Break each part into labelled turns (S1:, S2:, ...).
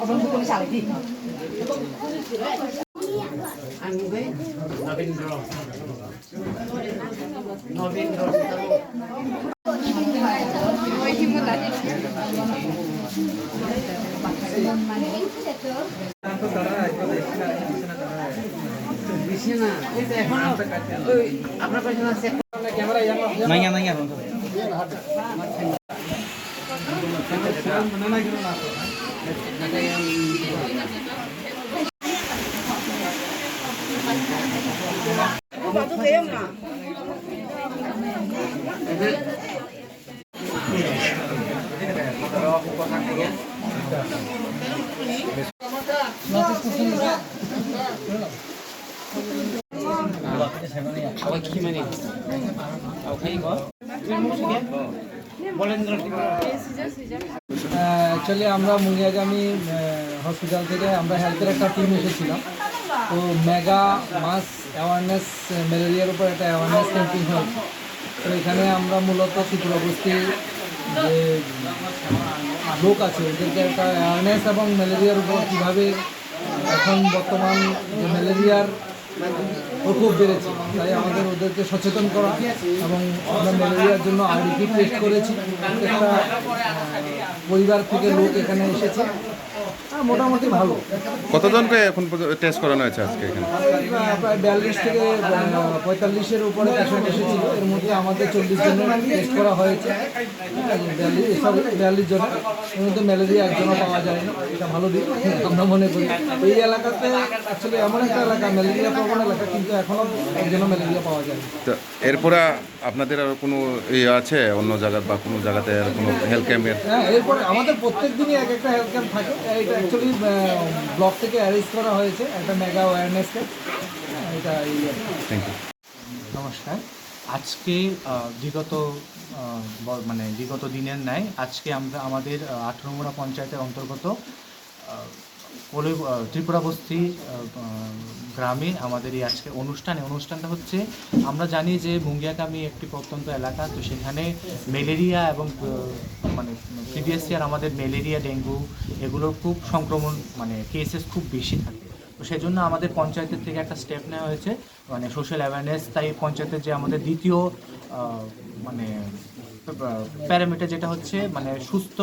S1: 我们不共享的。মাইয়া মাইয়া বন্ধু
S2: 봐도 돼요,
S1: 엄마. 아, 그때 잘 만해. 아, 기만해. 아, 가인 거?
S2: অ্যাকচুয়ালি আমরা মুঙ্গিয়াগামী হসপিটাল থেকে আমরা হেলথের একটা টিম এসেছিলাম। তো মেগা মাস অ্যাওয়ারনেস ম্যালেরিয়ার উপর একটা অ্যাওয়ারনেস ক্যাম্পিং হয়েছে। তো এখানে আমরা মূলত শিশুরবস্তি যে লোক আছে, ওদেরকে একটা অ্যাওয়ারনেস এবং ম্যালেরিয়ার উপর কীভাবে এখন বর্তমান যে ম্যালেরিয়ার প্রকোপ বেড়েছে। তাই আমাদের ওদেরকে সচেতন করা এবং আমরা ম্যালেরিয়ার জন্য আইডি টেস্ট করেছি। একটা পরিবার থেকে লোক এখানে এসেছে। মোটামুটি ভালো।
S3: কতজনকে এখন টেস্ট করানো হয়েছে আজকে এখানে?
S2: প্রায় বিয়াল্লিশ থেকে পঁয়তাল্লিশের উপরে পেশেন্ট এসেছিল। এর মধ্যে আমাদের চল্লিশ জনের টেস্ট করা হয়েছে। হ্যাঁ, বিয়াল্লিশ জনের এর মধ্যে ম্যালেরিয়া একজনও পাওয়া যায়নি। এটা ভালো দিক আমরা মনে করি। এই এলাকাতে অ্যাকচুয়ালি এমন একটা এলাকা ম্যালেরিয়া প্রবণ এলাকা কিন্তু এখনও একজনও ম্যালেরিয়া পাওয়া যায়
S3: তো এরপরে আপনাদের আর কোনো ইয়ে আছে? অন্য জায়গা বা কোনো জায়গাতে আর কোনো হেলথ ক্যাম্পের
S2: হ্যাঁ এরপরে আমাদের প্রত্যেক দিনই এক একটা হেলথ ক্যাম্প থাকে। অ্যাকচুয়ালি ব্লক থেকে অ্যারেঞ্জ করা হয়েছে একটা মেগা অ্যাওয়ারনেস এটা এই
S3: থ্যাংক ইউ
S4: নমস্কার। আজকে বিগত মানে বিগত দিনের ন্যায় আজকে আমরা আমাদের আঠারো মোড়া পঞ্চায়েতের অন্তর্গত কলে আহ, ত্রিপুরা বস্তি আহ, আহ, গ্রামে আমাদের এই আজকে অনুষ্ঠান। অনুষ্ঠানটা হচ্ছে আমরা জানি যে মুঙ্গিয়াকামি একটি প্রত্যন্ত এলাকা তো সেখানে ম্যালেরিয়া এবং মানে প্রিভিয়াস ইয়ার আমাদের ম্যালেরিয়া ডেঙ্গু এগুলোর খুব সংক্রমণ মানে কেসেস খুব বেশি থাকে। তো সেই জন্য আমাদের পঞ্চায়েতের থেকে একটা স্টেপ নেওয়া হয়েছে মানে সোশ্যাল অ্যাওয়ারনেস তাই পঞ্চায়েতের যে আমাদের দ্বিতীয় মানে প্যারামিটার যেটা হচ্ছে মানে সুস্থ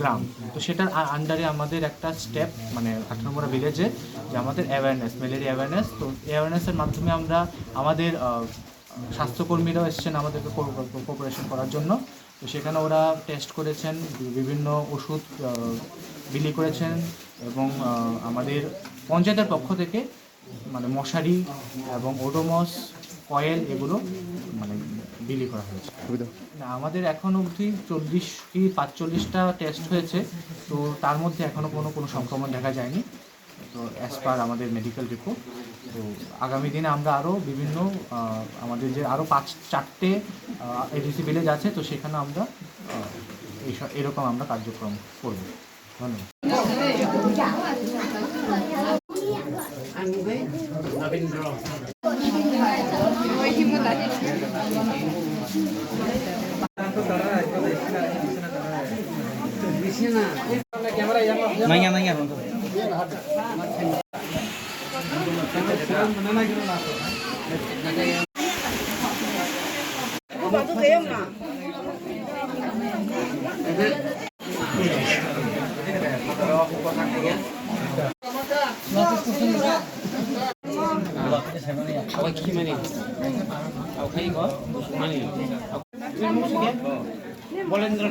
S4: গ্রাম। তো সেটার আন্ডারে আমাদের একটা স্টেপ মানে আঠারোমোড়া ভিলেজে যে আমাদের অ্যাওয়ারনেস ম্যালেরিয়া অ্যাওয়ারনেস তো অ্যাওয়ারনেসের মাধ্যমে আমরা আমাদের স্বাস্থ্যকর্মীরাও এসেছেন আমাদেরকে কোঅপারেশন করার জন্য। তো সেখানে ওরা টেস্ট করেছেন বিভিন্ন ওষুধ বিলি করেছেন এবং আমাদের পঞ্চায়েতের পক্ষ থেকে মানে মশারি এবং ওডোমস কয়েল এগুলো মানে বিলি করা হয়েছে। না আমাদের এখন অবধি চল্লিশ কি পাঁচচল্লিশটা টেস্ট হয়েছে তো তার মধ্যে এখনও কোনো কোনো সংক্রমণ দেখা যায়নি। তো অ্যাজ পার আমাদের মেডিকেল রিপোর্ট তো আগামী দিনে আমরা আরও বিভিন্ন আমাদের যে আরও পাঁচ চারটে এডিসি ভিলেজ আছে তো সেখানে আমরা এইসব এরকম আমরা কার্যক্রম করব। ধন্যবাদ।
S1: নবীন্দ্র বিছানা ওই
S2: মাইয়া মাইয়া বন্ধ
S1: Gimana? Awak kayak kok? Mana? Balendra